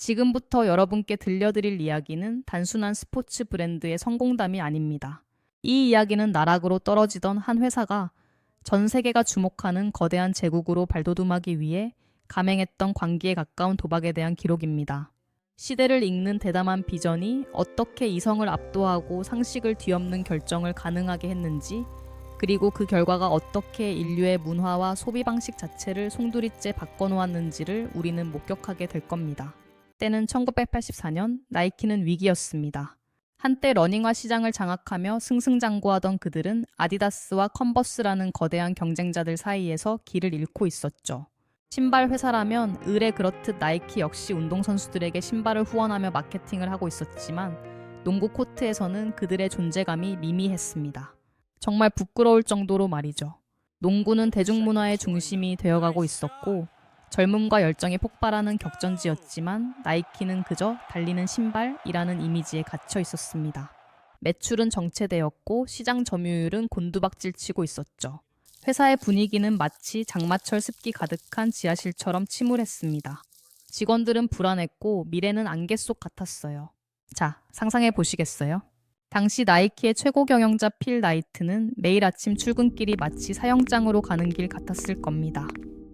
지금부터 여러분께 들려드릴 이야기는 단순한 스포츠 브랜드의 성공담이 아닙니다. 이 이야기는 나락으로 떨어지던 한 회사가 전 세계가 주목하는 거대한 제국으로 발돋움하기 위해 감행했던 광기에 가까운 도박에 대한 기록입니다. 시대를 읽는 대담한 비전이 어떻게 이성을 압도하고 상식을 뒤엎는 결정을 가능하게 했는지, 그리고 그 결과가 어떻게 인류의 문화와 소비 방식 자체를 송두리째 바꿔놓았는지를 우리는 목격하게 될 겁니다. 때는 1984년 나이키는 위기였습니다. 한때 러닝화 시장을 장악하며 승승장구하던 그들은 아디다스와 컨버스라는 거대한 경쟁자들 사이에서 길을 잃고 있었죠. 신발 회사라면 의뢰 그렇듯 나이키 역시 운동선수들에게 신발을 후원하며 마케팅을 하고 있었지만 농구 코트에서는 그들의 존재감이 미미했습니다. 정말 부끄러울 정도로 말이죠. 농구는 대중문화의 중심이 되어가고 있었고 젊음과 열정이 폭발하는 격전지였지만 나이키는 그저 달리는 신발이라는 이미지에 갇혀 있었습니다. 매출은 정체되었고 시장 점유율은 곤두박질 치고 있었죠. 회사의 분위기는 마치 장마철 습기 가득한 지하실처럼 침울했습니다. 직원들은 불안했고 미래는 안개 속 같았어요. 자, 상상해 보시겠어요? 당시 나이키의 최고 경영자 필 나이트는 매일 아침 출근길이 마치 사형장으로 가는 길 같았을 겁니다.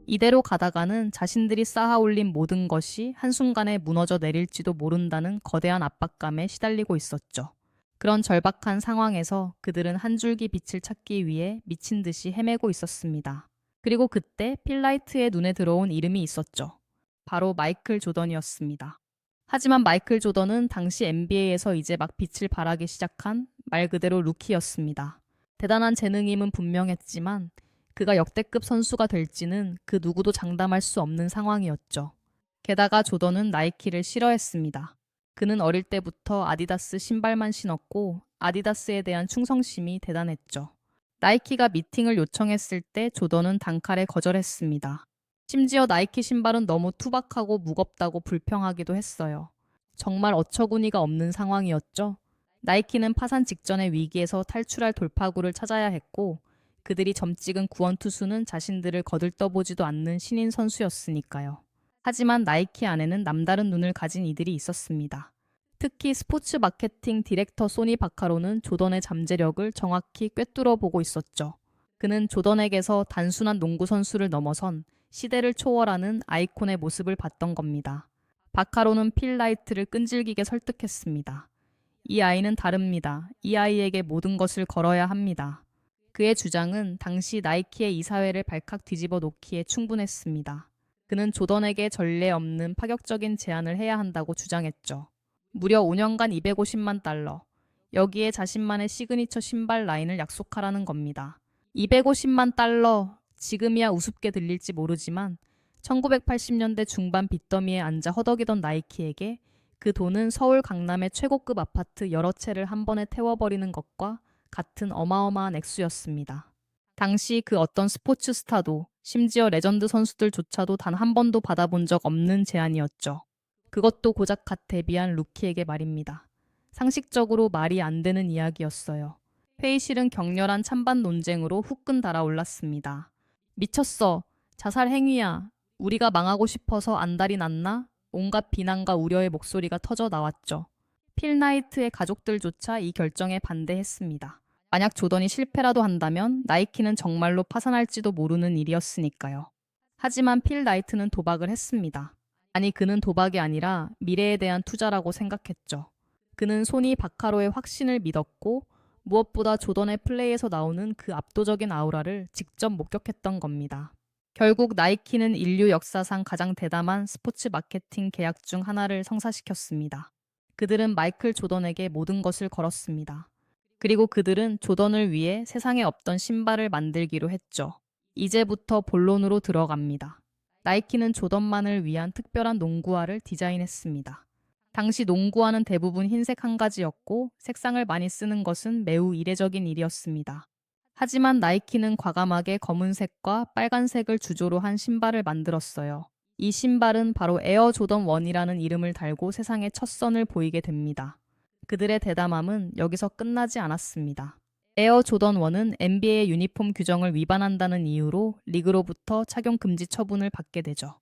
이대로 가다가는 자신들이 쌓아 올린 모든 것이 한순간에 무너져 내릴지도 모른다는 거대한 압박감에 시달리고 있었죠. 그런 절박한 상황에서 그들은 한 줄기 빛을 찾기 위해 미친 듯이 헤매고 있었습니다. 그리고 그때 필라이트의 눈에 들어온 이름이 있었죠. 바로 마이클 조던이었습니다. 하지만 마이클 조던은 당시 NBA에서 이제 막 빛을 발하기 시작한 말 그대로 루키였습니다. 대단한 재능임은 분명했지만 그가 역대급 선수가 될지는 그 누구도 장담할 수 없는 상황이었죠. 게다가 조던은 나이키를 싫어했습니다. 그는 어릴 때부터 아디다스 신발만 신었고 아디다스에 대한 충성심이 대단했죠. 나이키가 미팅을 요청했을 때 조던은 단칼에 거절했습니다. 심지어 나이키 신발은 너무 투박하고 무겁다고 불평하기도 했어요. 정말 어처구니가 없는 상황이었죠. 나이키는 파산 직전의 위기에서 탈출할 돌파구를 찾아야 했고 그들이 점찍은 구원 투수는 자신들을 거들떠보지도 않는 신인 선수였으니까요. 하지만 나이키 안에는 남다른 눈을 가진 이들이 있었습니다. 특히 스포츠 마케팅 디렉터 소니 바카로는 조던의 잠재력을 정확히 꿰뚫어 보고 있었죠. 그는 조던에게서 단순한 농구 선수를 넘어선 시대를 초월하는 아이콘의 모습을 봤던 겁니다. 바카로는 필라이트를 끈질기게 설득했습니다. 이 아이는 다릅니다. 이 아이에게 모든 것을 걸어야 합니다. 그의 주장은 당시 나이키의 이사회를 발칵 뒤집어 놓기에 충분했습니다. 그는 조던에게 전례 없는 파격적인 제안을 해야 한다고 주장했죠. 무려 5년간 250만 달러. 여기에 자신만의 시그니처 신발 라인을 약속하라는 겁니다. 250만 달러. 지금이야 우습게 들릴지 모르지만 1980년대 중반 빚더미에 앉아 허덕이던 나이키에게 그 돈은 서울 강남의 최고급 아파트 여러 채를 한 번에 태워버리는 것과 같은 어마어마한 액수였습니다. 당시 그 어떤 스포츠 스타도 심지어 레전드 선수들조차도 단 한 번도 받아본 적 없는 제안이었죠. 그것도 고작 갓 데뷔한 루키에게 말입니다. 상식적으로 말이 안 되는 이야기였어요. 회의실은 격렬한 찬반 논쟁으로 후끈 달아올랐습니다. 미쳤어. 자살 행위야. 우리가 망하고 싶어서 안달이 났나? 온갖 비난과 우려의 목소리가 터져 나왔죠. 필나이트의 가족들조차 이 결정에 반대했습니다. 만약 조던이 실패라도 한다면 나이키는 정말로 파산할지도 모르는 일이었으니까요. 하지만 필 나이트는 도박을 했습니다. 아니, 그는 도박이 아니라 미래에 대한 투자라고 생각했죠. 그는 소니 바카로의 확신을 믿었고 무엇보다 조던의 플레이에서 나오는 그 압도적인 아우라를 직접 목격했던 겁니다. 결국 나이키는 인류 역사상 가장 대담한 스포츠 마케팅 계약 중 하나를 성사시켰습니다. 그들은 마이클 조던에게 모든 것을 걸었습니다. 그리고 그들은 조던을 위해 세상에 없던 신발을 만들기로 했죠. 이제부터 본론으로 들어갑니다. 나이키는 조던만을 위한 특별한 농구화를 디자인했습니다. 당시 농구화는 대부분 흰색 한 가지였고 색상을 많이 쓰는 것은 매우 이례적인 일이었습니다. 하지만 나이키는 과감하게 검은색과 빨간색을 주조로 한 신발을 만들었어요. 이 신발은 바로 에어 조던 1이라는 이름을 달고 세상에 첫 선을 보이게 됩니다. 그들의 대담함은 여기서 끝나지 않았습니다. 에어 조던 1은 NBA의 유니폼 규정을 위반한다는 이유로 리그로부터 착용 금지 처분을 받게 되죠.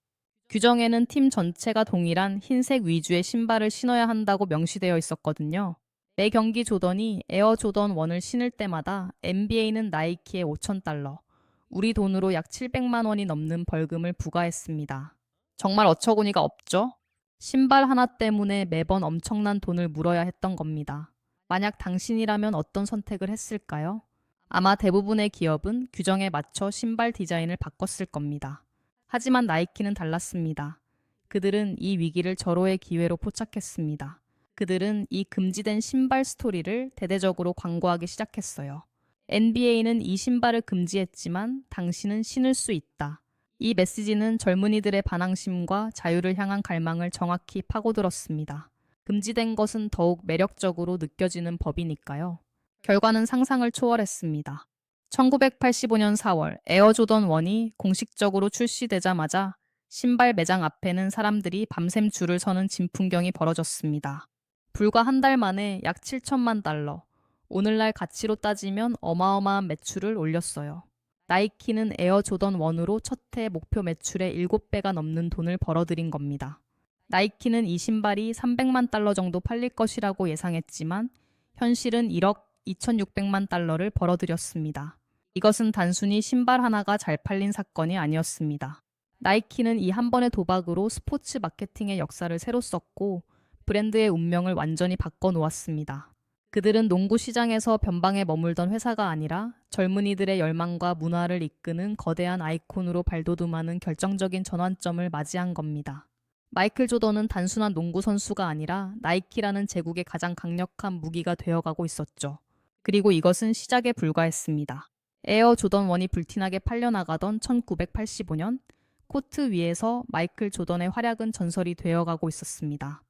규정에는 팀 전체가 동일한 흰색 위주의 신발을 신어야 한다고 명시되어 있었거든요. 매 경기 조던이 에어 조던 1을 신을 때마다 NBA는 나이키에 5,000달러, 우리 돈으로 약 700만 원이 넘는 벌금을 부과했습니다. 정말 어처구니가 없죠? 신발 하나 때문에 매번 엄청난 돈을 물어야 했던 겁니다. 만약 당신이라면 어떤 선택을 했을까요? 아마 대부분의 기업은 규정에 맞춰 신발 디자인을 바꿨을 겁니다. 하지만 나이키는 달랐습니다. 그들은 이 위기를 절호의 기회로 포착했습니다. 그들은 이 금지된 신발 스토리를 대대적으로 광고하기 시작했어요. NBA는 이 신발을 금지했지만 당신은 신을 수 있다. 이 메시지는 젊은이들의 반항심과 자유를 향한 갈망을 정확히 파고들었습니다. 금지된 것은 더욱 매력적으로 느껴지는 법이니까요. 결과는 상상을 초월했습니다. 1985년 4월 에어조던 1이 공식적으로 출시되자마자 신발 매장 앞에는 사람들이 밤샘 줄을 서는 진풍경이 벌어졌습니다. 불과 한 달 만에 약 7천만 달러, 오늘날 가치로 따지면 어마어마한 매출을 올렸어요. 나이키는 에어 조던 1으로 첫 해 목표 매출의 7배가 넘는 돈을 벌어들인 겁니다. 나이키는 이 신발이 300만 달러 정도 팔릴 것이라고 예상했지만 현실은 1억 2,600만 달러를 벌어들였습니다. 이것은 단순히 신발 하나가 잘 팔린 사건이 아니었습니다. 나이키는 이 한 번의 도박으로 스포츠 마케팅의 역사를 새로 썼고 브랜드의 운명을 완전히 바꿔 놓았습니다. 그들은 농구 시장에서 변방에 머물던 회사가 아니라 젊은이들의 열망과 문화를 이끄는 거대한 아이콘으로 발돋움하는 결정적인 전환점을 맞이한 겁니다. 마이클 조던은 단순한 농구 선수가 아니라 나이키라는 제국의 가장 강력한 무기가 되어가고 있었죠. 그리고 이것은 시작에 불과했습니다. 에어 조던 1이 불티나게 팔려나가던 1985년 코트 위에서 마이클 조던의 활약은 전설이 되어가고 있었습니다.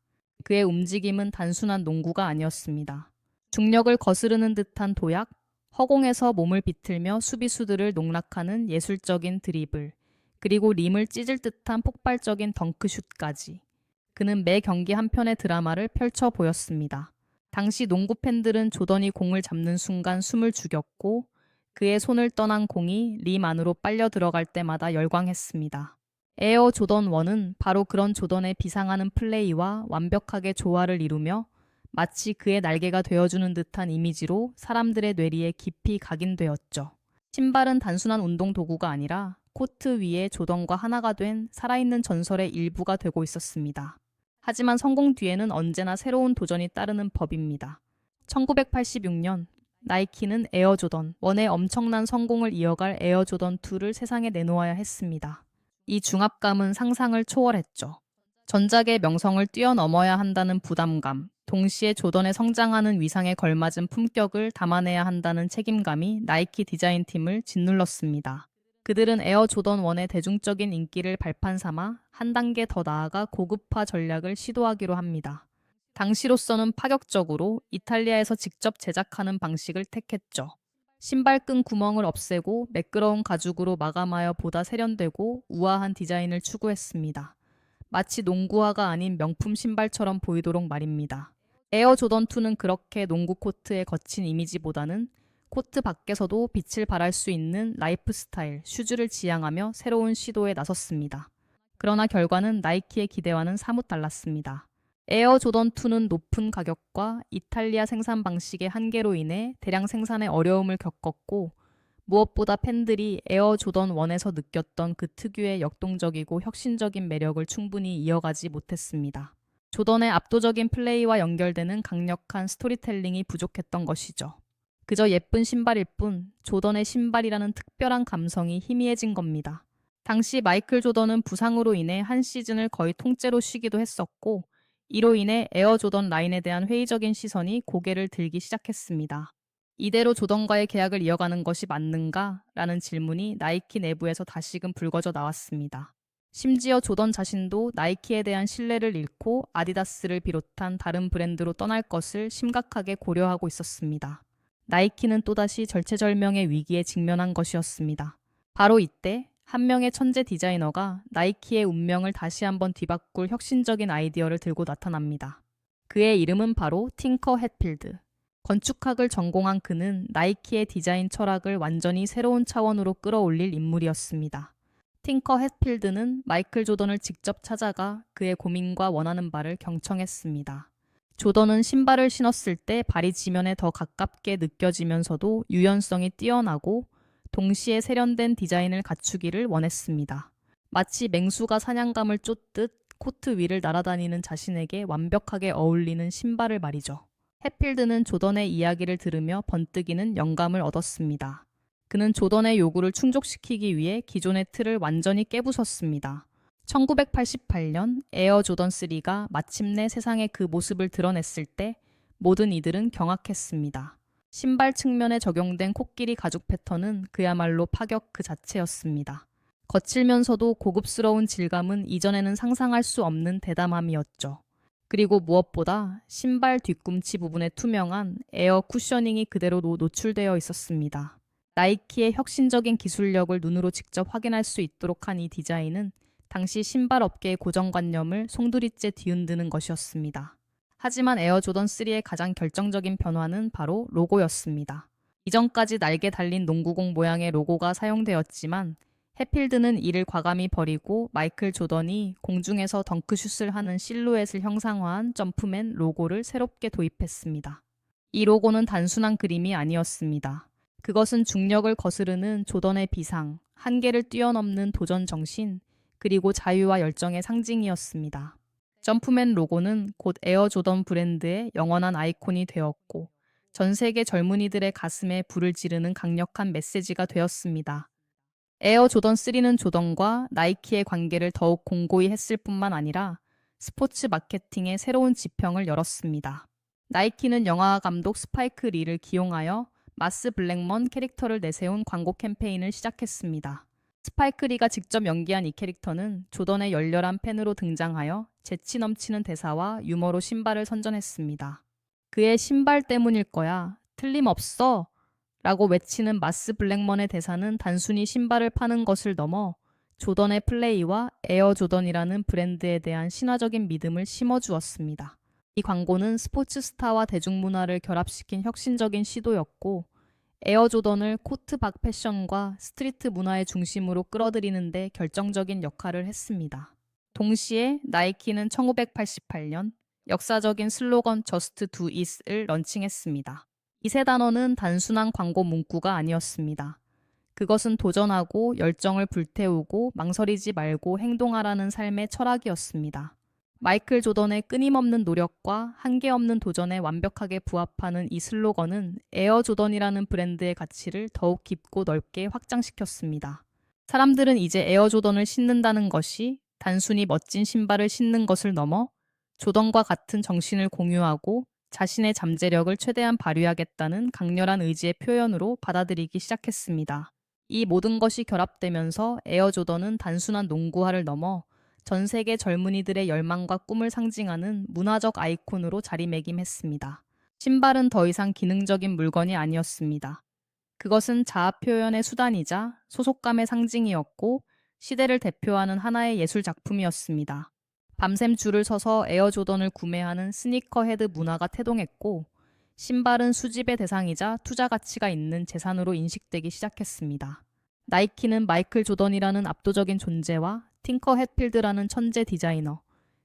그의 움직임은 단순한 농구가 아니었습니다. 중력을 거스르는 듯한 도약, 허공에서 몸을 비틀며 수비수들을 농락하는 예술적인 드리블, 그리고 림을 찢을 듯한 폭발적인 덩크슛까지. 그는 매 경기 한 편의 드라마를 펼쳐 보였습니다. 당시 농구 팬들은 조던이 공을 잡는 순간 숨을 죽였고 그의 손을 떠난 공이 림 안으로 빨려 들어갈 때마다 열광했습니다. 에어 조던 1은 바로 그런 조던의 비상하는 플레이와 완벽하게 조화를 이루며 마치 그의 날개가 되어주는 듯한 이미지로 사람들의 뇌리에 깊이 각인되었죠. 신발은 단순한 운동 도구가 아니라 코트 위에 조던과 하나가 된 살아있는 전설의 일부가 되고 있었습니다. 하지만 성공 뒤에는 언제나 새로운 도전이 따르는 법입니다. 1986년 나이키는 에어 조던 1의 엄청난 성공을 이어갈 에어 조던 2를 세상에 내놓아야 했습니다. 이 중압감은 상상을 초월했죠. 전작의 명성을 뛰어넘어야 한다는 부담감, 동시에 조던의 성장하는 위상에 걸맞은 품격을 담아내야 한다는 책임감이 나이키 디자인팀을 짓눌렀습니다. 그들은 에어 조던 1의 대중적인 인기를 발판 삼아 한 단계 더 나아가 고급화 전략을 시도하기로 합니다. 당시로서는 파격적으로 이탈리아에서 직접 제작하는 방식을 택했죠. 신발끈 구멍을 없애고 매끄러운 가죽으로 마감하여 보다 세련되고 우아한 디자인을 추구했습니다. 마치 농구화가 아닌 명품 신발처럼 보이도록 말입니다. 에어 조던 2는 그렇게 농구 코트의 거친 이미지보다는 코트 밖에서도 빛을 발할 수 있는 라이프 스타일, 슈즈를 지향하며 새로운 시도에 나섰습니다. 그러나 결과는 나이키의 기대와는 사뭇 달랐습니다. 에어 조던 2는 높은 가격과 이탈리아 생산 방식의 한계로 인해 대량 생산에 어려움을 겪었고 무엇보다 팬들이 에어 조던 1에서 느꼈던 그 특유의 역동적이고 혁신적인 매력을 충분히 이어가지 못했습니다. 조던의 압도적인 플레이와 연결되는 강력한 스토리텔링이 부족했던 것이죠. 그저 예쁜 신발일 뿐 조던의 신발이라는 특별한 감성이 희미해진 겁니다. 당시 마이클 조던은 부상으로 인해 한 시즌을 거의 통째로 쉬기도 했었고 이로 인해 에어 조던 라인에 대한 회의적인 시선이 고개를 들기 시작했습니다. 이대로 조던과의 계약을 이어가는 것이 맞는가? 라는 질문이 나이키 내부에서 다시금 불거져 나왔습니다. 심지어 조던 자신도 나이키에 대한 신뢰를 잃고 아디다스를 비롯한 다른 브랜드로 떠날 것을 심각하게 고려하고 있었습니다. 나이키는 또다시 절체절명의 위기에 직면한 것이었습니다. 바로 이때 한 명의 천재 디자이너가 나이키의 운명을 다시 한번 뒤바꿀 혁신적인 아이디어를 들고 나타납니다. 그의 이름은 바로 팅커 햇필드. 건축학을 전공한 그는 나이키의 디자인 철학을 완전히 새로운 차원으로 끌어올릴 인물이었습니다. 팅커 햇필드는 마이클 조던을 직접 찾아가 그의 고민과 원하는 바를 경청했습니다. 조던은 신발을 신었을 때 발이 지면에 더 가깝게 느껴지면서도 유연성이 뛰어나고 동시에 세련된 디자인을 갖추기를 원했습니다. 마치 맹수가 사냥감을 쫓듯 코트 위를 날아다니는 자신에게 완벽하게 어울리는 신발을 말이죠. 해필드는 조던의 이야기를 들으며 번뜩이는 영감을 얻었습니다. 그는 조던의 요구를 충족시키기 위해 기존의 틀을 완전히 깨부쉈습니다. 1988년 에어 조던 3가 마침내 세상에 그 모습을 드러냈을 때 모든 이들은 경악했습니다. 신발 측면에 적용된 코끼리 가죽 패턴은 그야말로 파격 그 자체였습니다. 거칠면서도 고급스러운 질감은 이전에는 상상할 수 없는 대담함이었죠. 그리고 무엇보다 신발 뒤꿈치 부분에 투명한 에어 쿠셔닝이 그대로 노- 노출되어 있었습니다. 나이키의 혁신적인 기술력을 눈으로 직접 확인할 수 있도록 한 이 디자인은 당시 신발 업계의 고정관념을 송두리째 뒤흔드는 것이었습니다. 하지만 에어 조던 3의 가장 결정적인 변화는 바로 로고였습니다. 이전까지 날개 달린 농구공 모양의 로고가 사용되었지만 해필드는 이를 과감히 버리고 마이클 조던이 공중에서 덩크슛을 하는 실루엣을 형상화한 점프맨 로고를 새롭게 도입했습니다. 이 로고는 단순한 그림이 아니었습니다. 그것은 중력을 거스르는 조던의 비상, 한계를 뛰어넘는 도전 정신, 그리고 자유와 열정의 상징이었습니다. 점프맨 로고는 곧 에어 조던 브랜드의 영원한 아이콘이 되었고 전 세계 젊은이들의 가슴에 불을 지르는 강력한 메시지가 되었습니다. 에어 조던 3는 조던과 나이키의 관계를 더욱 공고히 했을 뿐만 아니라 스포츠 마케팅의 새로운 지평을 열었습니다. 나이키는 영화 감독 스파이크 리를 기용하여 마스 블랙먼 캐릭터를 내세운 광고 캠페인을 시작했습니다. 스파이크 리가 직접 연기한 이 캐릭터는 조던의 열렬한 팬으로 등장하여 재치 넘치는 대사와 유머로 신발을 선전했습니다. 그의 신발 때문일 거야. 틀림없어. 라고 외치는 마스 블랙먼의 대사는 단순히 신발을 파는 것을 넘어 조던의 플레이와 에어 조던이라는 브랜드에 대한 신화적인 믿음을 심어주었습니다. 이 광고는 스포츠 스타와 대중문화를 결합시킨 혁신적인 시도였고 에어 조던을 코트 박 패션과 스트리트 문화의 중심으로 끌어들이는데 결정적인 역할을 했습니다. 동시에 나이키는 1988년 역사적인 슬로건 Just Do It을 런칭했습니다. 이 세 단어는 단순한 광고 문구가 아니었습니다. 그것은 도전하고 열정을 불태우고 망설이지 말고 행동하라는 삶의 철학이었습니다. 마이클 조던의 끊임없는 노력과 한계 없는 도전에 완벽하게 부합하는 이 슬로건은 에어 조던이라는 브랜드의 가치를 더욱 깊고 넓게 확장시켰습니다. 사람들은 이제 에어 조던을 신는다는 것이 단순히 멋진 신발을 신는 것을 넘어 조던과 같은 정신을 공유하고 자신의 잠재력을 최대한 발휘하겠다는 강렬한 의지의 표현으로 받아들이기 시작했습니다. 이 모든 것이 결합되면서 에어 조던은 단순한 농구화를 넘어 전 세계 젊은이들의 열망과 꿈을 상징하는 문화적 아이콘으로 자리매김했습니다. 신발은 더 이상 기능적인 물건이 아니었습니다. 그것은 자아 표현의 수단이자 소속감의 상징이었고 시대를 대표하는 하나의 예술 작품이었습니다. 밤샘 줄을 서서 에어 조던을 구매하는 스니커 헤드 문화가 태동했고 신발은 수집의 대상이자 투자 가치가 있는 재산으로 인식되기 시작했습니다. 나이키는 마이클 조던이라는 압도적인 존재와 팅커 햇필드라는 천재 디자이너,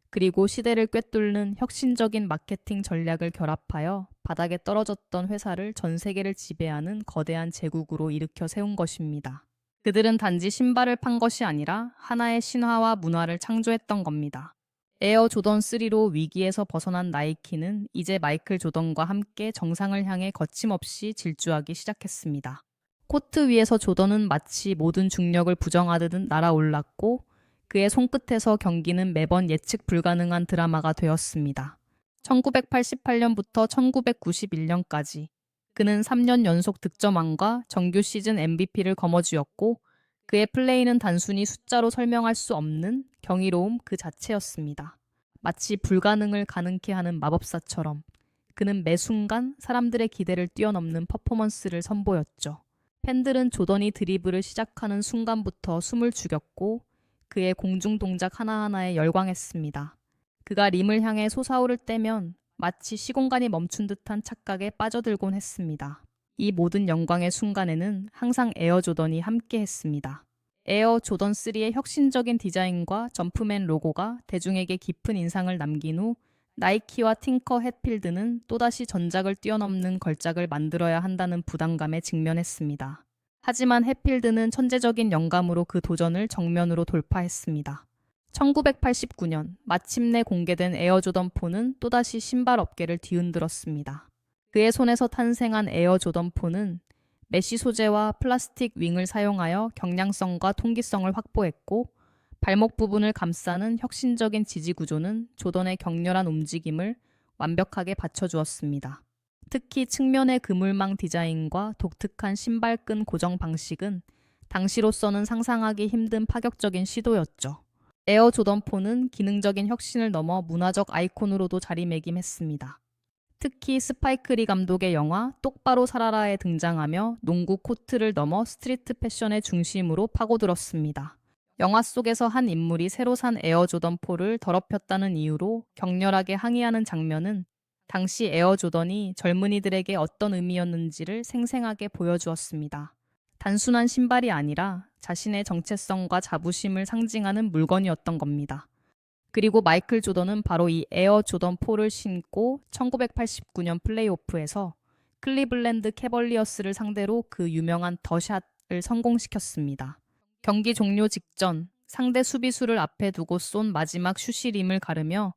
그리고 시대를 꿰뚫는 혁신적인 마케팅 전략을 결합하여 바닥에 떨어졌던 회사를 전 세계를 지배하는 거대한 제국으로 일으켜 세운 것입니다. 그들은 단지 신발을 판 것이 아니라 하나의 신화와 문화를 창조했던 겁니다. 에어 조던 3로 위기에서 벗어난 나이키는 이제 마이클 조던과 함께 정상을 향해 거침없이 질주하기 시작했습니다. 코트 위에서 조던은 마치 모든 중력을 부정하듯 날아올랐고 그의 손끝에서 경기는 매번 예측 불가능한 드라마가 되었습니다. 1988년부터 1991년까지 그는 3년 연속 득점왕과 정규 시즌 MVP를 거머쥐었고 그의 플레이는 단순히 숫자로 설명할 수 없는 경이로움 그 자체였습니다. 마치 불가능을 가능케 하는 마법사처럼 그는 매 순간 사람들의 기대를 뛰어넘는 퍼포먼스를 선보였죠. 팬들은 조던이 드리블을 시작하는 순간부터 숨을 죽였고 그의 공중 동작 하나하나에 열광했습니다. 그가 림을 향해 솟아오를 때면 마치 시공간이 멈춘 듯한 착각에 빠져들곤 했습니다. 이 모든 영광의 순간에는 항상 에어 조던이 함께 했습니다. 에어 조던 3의 혁신적인 디자인과 점프맨 로고가 대중에게 깊은 인상을 남긴 후 나이키와 팅커 햇필드는 또다시 전작을 뛰어넘는 걸작을 만들어야 한다는 부담감에 직면했습니다. 하지만 햇필드는 천재적인 영감으로 그 도전을 정면으로 돌파했습니다. 1989년 마침내 공개된 에어조던 4는 또다시 신발 업계를 뒤흔들었습니다. 그의 손에서 탄생한 에어조던 4는 메쉬 소재와 플라스틱 윙을 사용하여 경량성과 통기성을 확보했고 발목 부분을 감싸는 혁신적인 지지 구조는 조던의 격렬한 움직임을 완벽하게 받쳐주었습니다. 특히 측면의 그물망 디자인과 독특한 신발끈 고정 방식은 당시로서는 상상하기 힘든 파격적인 시도였죠. 에어 조던 4는 기능적인 혁신을 넘어 문화적 아이콘으로도 자리매김했습니다. 특히 스파이크리 감독의 영화 똑바로 살아라에 등장하며 농구 코트를 넘어 스트리트 패션의 중심으로 파고들었습니다. 영화 속에서 한 인물이 새로 산 에어 조던 4를 더럽혔다는 이유로 격렬하게 항의하는 장면은 당시 에어조던이 젊은이들에게 어떤 의미였는지를 생생하게 보여주었습니다. 단순한 신발이 아니라 자신의 정체성과 자부심을 상징하는 물건이었던 겁니다. 그리고 마이클 조던은 바로 이 에어 조던 4를 신고 1989년 플레이오프에서 클리블랜드 캐벌리어스를 상대로 그 유명한 더샷을 성공시켰습니다. 경기 종료 직전 상대 수비수를 앞에 두고 쏜 마지막 슈시림을 가르며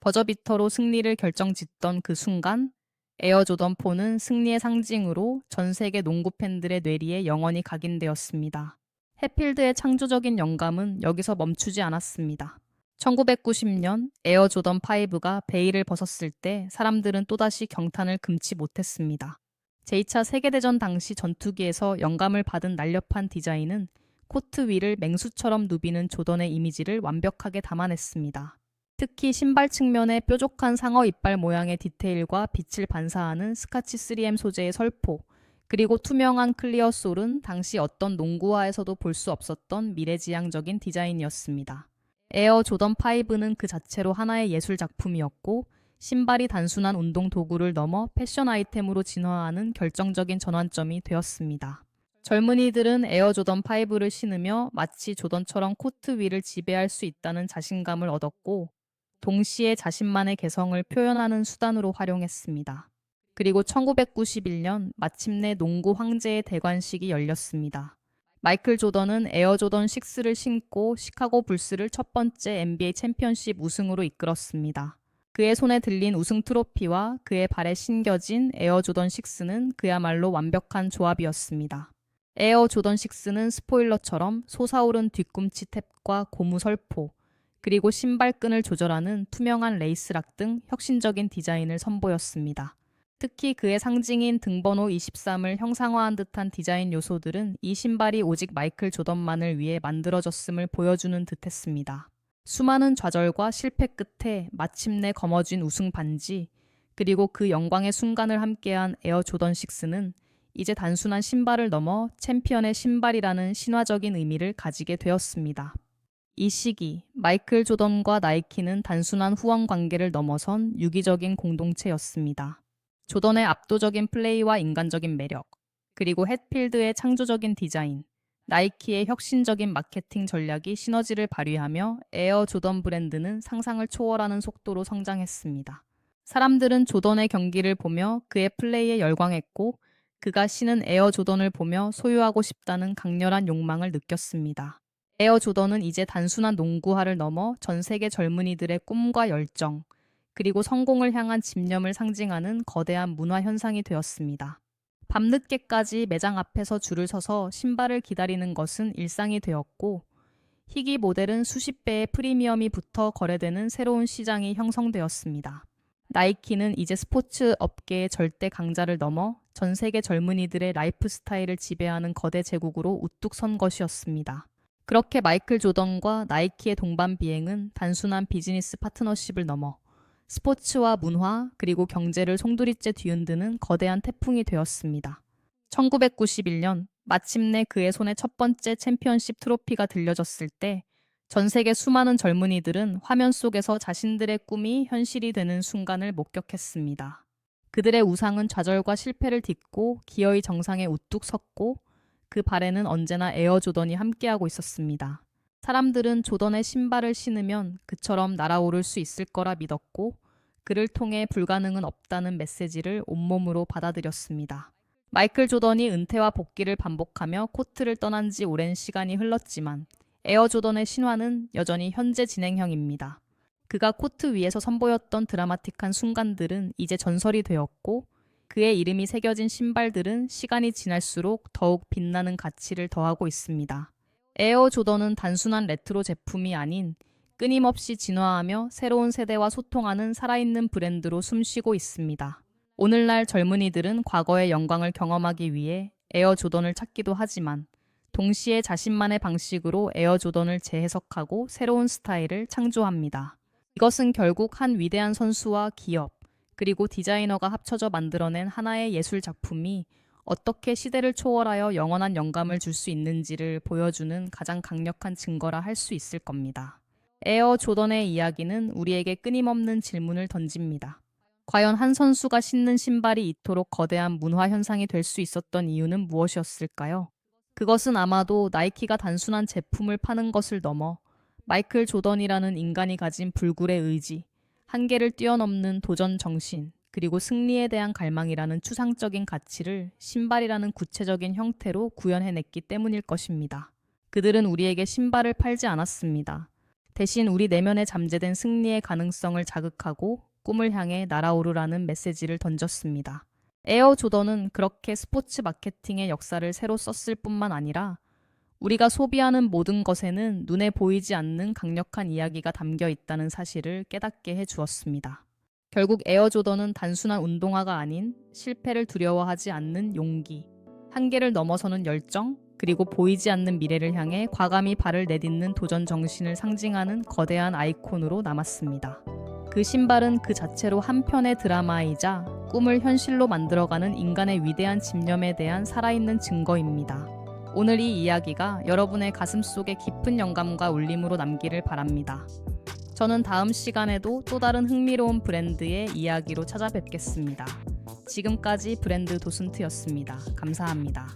버저비터로 승리를 결정짓던 그 순간 에어 조던 4는 승리의 상징으로 전 세계 농구 팬들의 뇌리에 영원히 각인되었습니다. 해필드의 창조적인 영감은 여기서 멈추지 않았습니다. 1990년 에어 조던 5가 베일을 벗었을 때 사람들은 또다시 경탄을 금치 못했습니다. 제2차 세계대전 당시 전투기에서 영감을 받은 날렵한 디자인은 코트 위를 맹수처럼 누비는 조던의 이미지를 완벽하게 담아냈습니다. 특히 신발 측면의 뾰족한 상어 이빨 모양의 디테일과 빛을 반사하는 스카치 3M 소재의 설포, 그리고 투명한 클리어 솔은 당시 어떤 농구화에서도 볼 수 없었던 미래지향적인 디자인이었습니다. 에어 조던 5는 그 자체로 하나의 예술 작품이었고 신발이 단순한 운동 도구를 넘어 패션 아이템으로 진화하는 결정적인 전환점이 되었습니다. 젊은이들은 에어 조던 5를 신으며 마치 조던처럼 코트 위를 지배할 수 있다는 자신감을 얻었고 동시에 자신만의 개성을 표현하는 수단으로 활용했습니다. 그리고 1991년 마침내 농구 황제의 대관식이 열렸습니다. 마이클 조던은 에어 조던 6를 신고 시카고 불스를 첫 번째 NBA 챔피언십 우승으로 이끌었습니다. 그의 손에 들린 우승 트로피와 그의 발에 신겨진 에어 조던 6는 그야말로 완벽한 조합이었습니다. 에어 조던 6는 스포일러처럼 솟아오른 뒤꿈치 탭과 고무 설포, 그리고 신발끈을 조절하는 투명한 레이스락 등 혁신적인 디자인을 선보였습니다. 특히 그의 상징인 등번호 23을 형상화한 듯한 디자인 요소들은 이 신발이 오직 마이클 조던만을 위해 만들어졌음을 보여주는 듯했습니다. 수많은 좌절과 실패 끝에 마침내 거머쥔 우승 반지, 그리고 그 영광의 순간을 함께한 에어 조던 6는 이제 단순한 신발을 넘어 챔피언의 신발이라는 신화적인 의미를 가지게 되었습니다. 이 시기 마이클 조던과 나이키는 단순한 후원 관계를 넘어선 유기적인 공동체였습니다. 조던의 압도적인 플레이와 인간적인 매력, 그리고 햇필드의 창조적인 디자인, 나이키의 혁신적인 마케팅 전략이 시너지를 발휘하며 에어 조던 브랜드는 상상을 초월하는 속도로 성장했습니다. 사람들은 조던의 경기를 보며 그의 플레이에 열광했고 그가 신은 에어 조던을 보며 소유하고 싶다는 강렬한 욕망을 느꼈습니다. 에어 조던은 이제 단순한 농구화를 넘어 전 세계 젊은이들의 꿈과 열정, 그리고 성공을 향한 집념을 상징하는 거대한 문화 현상이 되었습니다. 밤늦게까지 매장 앞에서 줄을 서서 신발을 기다리는 것은 일상이 되었고, 희귀 모델은 수십 배의 프리미엄이 붙어 거래되는 새로운 시장이 형성되었습니다. 나이키는 이제 스포츠 업계의 절대 강자를 넘어 전 세계 젊은이들의 라이프 스타일을 지배하는 거대 제국으로 우뚝 선 것이었습니다. 그렇게 마이클 조던과 나이키의 동반 비행은 단순한 비즈니스 파트너십을 넘어 스포츠와 문화 그리고 경제를 송두리째 뒤흔드는 거대한 태풍이 되었습니다. 1991년 마침내 그의 손에 첫 번째 챔피언십 트로피가 들려졌을 때 전 세계 수많은 젊은이들은 화면 속에서 자신들의 꿈이 현실이 되는 순간을 목격했습니다. 그들의 우상은 좌절과 실패를 딛고 기어이 정상에 우뚝 섰고 그 발에는 언제나 에어 조던이 함께하고 있었습니다. 사람들은 조던의 신발을 신으면 그처럼 날아오를 수 있을 거라 믿었고 그를 통해 불가능은 없다는 메시지를 온몸으로 받아들였습니다. 마이클 조던이 은퇴와 복귀를 반복하며 코트를 떠난 지 오랜 시간이 흘렀지만 에어 조던의 신화는 여전히 현재 진행형입니다. 그가 코트 위에서 선보였던 드라마틱한 순간들은 이제 전설이 되었고 그의 이름이 새겨진 신발들은 시간이 지날수록 더욱 빛나는 가치를 더하고 있습니다. 에어 조던은 단순한 레트로 제품이 아닌 끊임없이 진화하며 새로운 세대와 소통하는 살아있는 브랜드로 숨쉬고 있습니다. 오늘날 젊은이들은 과거의 영광을 경험하기 위해 에어 조던을 찾기도 하지만 동시에 자신만의 방식으로 에어 조던을 재해석하고 새로운 스타일을 창조합니다. 이것은 결국 한 위대한 선수와 기업, 그리고 디자이너가 합쳐져 만들어낸 하나의 예술 작품이 어떻게 시대를 초월하여 영원한 영감을 줄 수 있는지를 보여주는 가장 강력한 증거라 할 수 있을 겁니다. 에어 조던의 이야기는 우리에게 끊임없는 질문을 던집니다. 과연 한 선수가 신는 신발이 이토록 거대한 문화 현상이 될 수 있었던 이유는 무엇이었을까요? 그것은 아마도 나이키가 단순한 제품을 파는 것을 넘어 마이클 조던이라는 인간이 가진 불굴의 의지, 한계를 뛰어넘는 도전 정신, 그리고 승리에 대한 갈망이라는 추상적인 가치를 신발이라는 구체적인 형태로 구현해냈기 때문일 것입니다. 그들은 우리에게 신발을 팔지 않았습니다. 대신 우리 내면에 잠재된 승리의 가능성을 자극하고 꿈을 향해 날아오르라는 메시지를 던졌습니다. 에어 조던은 그렇게 스포츠 마케팅의 역사를 새로 썼을 뿐만 아니라 우리가 소비하는 모든 것에는 눈에 보이지 않는 강력한 이야기가 담겨 있다는 사실을 깨닫게 해 주었습니다. 결국 에어 조던은 단순한 운동화가 아닌 실패를 두려워하지 않는 용기, 한계를 넘어서는 열정, 그리고 보이지 않는 미래를 향해 과감히 발을 내딛는 도전 정신을 상징하는 거대한 아이콘으로 남았습니다. 그 신발은 그 자체로 한 편의 드라마이자 꿈을 현실로 만들어가는 인간의 위대한 집념에 대한 살아있는 증거입니다. 오늘 이 이야기가 여러분의 가슴 속에 깊은 영감과 울림으로 남기를 바랍니다. 저는 다음 시간에도 또 다른 흥미로운 브랜드의 이야기로 찾아뵙겠습니다. 지금까지 브랜드 도슨트였습니다. 감사합니다.